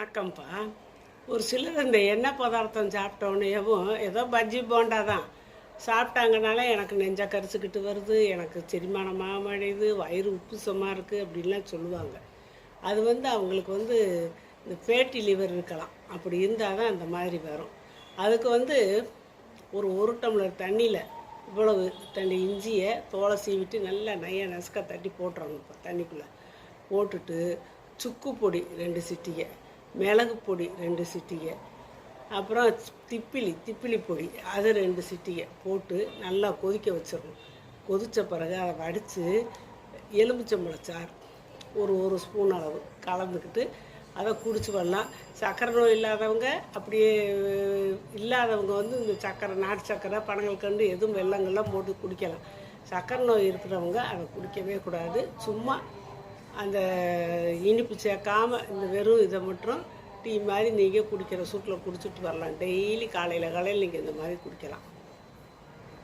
வணக்கம்ப்பா. ஒரு சிலர் இந்த எண்ணெய் பதார்த்தம் சாப்பிட்டோன்னேவும் ஏதோ பஜ்ஜி போண்டா தான். சாப்பிட்டாங்கனால எனக்கு நெஞ்சா கரிச்சுக்கிட்டு வருது எனக்கு செரிமானமாக அடையுது வயிறு உப்புசமாக இருக்குது அப்படின்லாம் சொல்லுவாங்க. அது வந்து அவங்களுக்கு வந்து இந்த ஃபேட்டி லிவர் இருக்கலாம். அப்படி இருந்தால் தான் அந்த மாதிரி வரும். அதுக்கு வந்து ஒரு ஒரு டம்ளர் தண்ணியில் இவ்வளவு தண்ணி இஞ்சியை தோலை சீவிட்டு நல்லா நைய நசுக்க தட்டி போட்டுறணும் இப்போ தண்ணிக்குள்ளே. போட்டுட்டு சுக்கு பொடி ரெண்டு சிட்டிகை. மிளகு பொடி ரெண்டு சிட்டிகை. அப்புறம் திப்பிலி திப்பிலி பொடி அது ரெண்டு சிட்டிகை போட்டு நல்லா கொதிக்க வச்சிடணும். கொதித்த பிறகு அதை வடித்து எலுமிச்சம்பழச்சாறு ஒரு ஒரு ஸ்பூன் அளவு கலந்துக்கிட்டு அதை குடிச்சு வரலாம். சர்க்கரை நோய் இல்லாதவங்க அப்படியே இல்லாதவங்க வந்து இந்த சர்க்கரை நாட்டு சர்க்கரை பனங்கல்கண்டு எதுவும் வெள்ளங்கள்லாம் போட்டு குடிக்கலாம். சர்க்கரை நோய் இருக்கிறவங்க அதை குடிக்கவே கூடாது. சும்மா அந்த இனிப்பு சேர்க்காம இந்த வெறும் இதை மட்டும் டீ மாதிரி நீங்கள் குடிக்கிற சூட்டில் குடிச்சிட்டு வரலாம். டெய்லி காலையில் காலையில் நீங்கள் இந்த மாதிரி குடிக்கலாம்.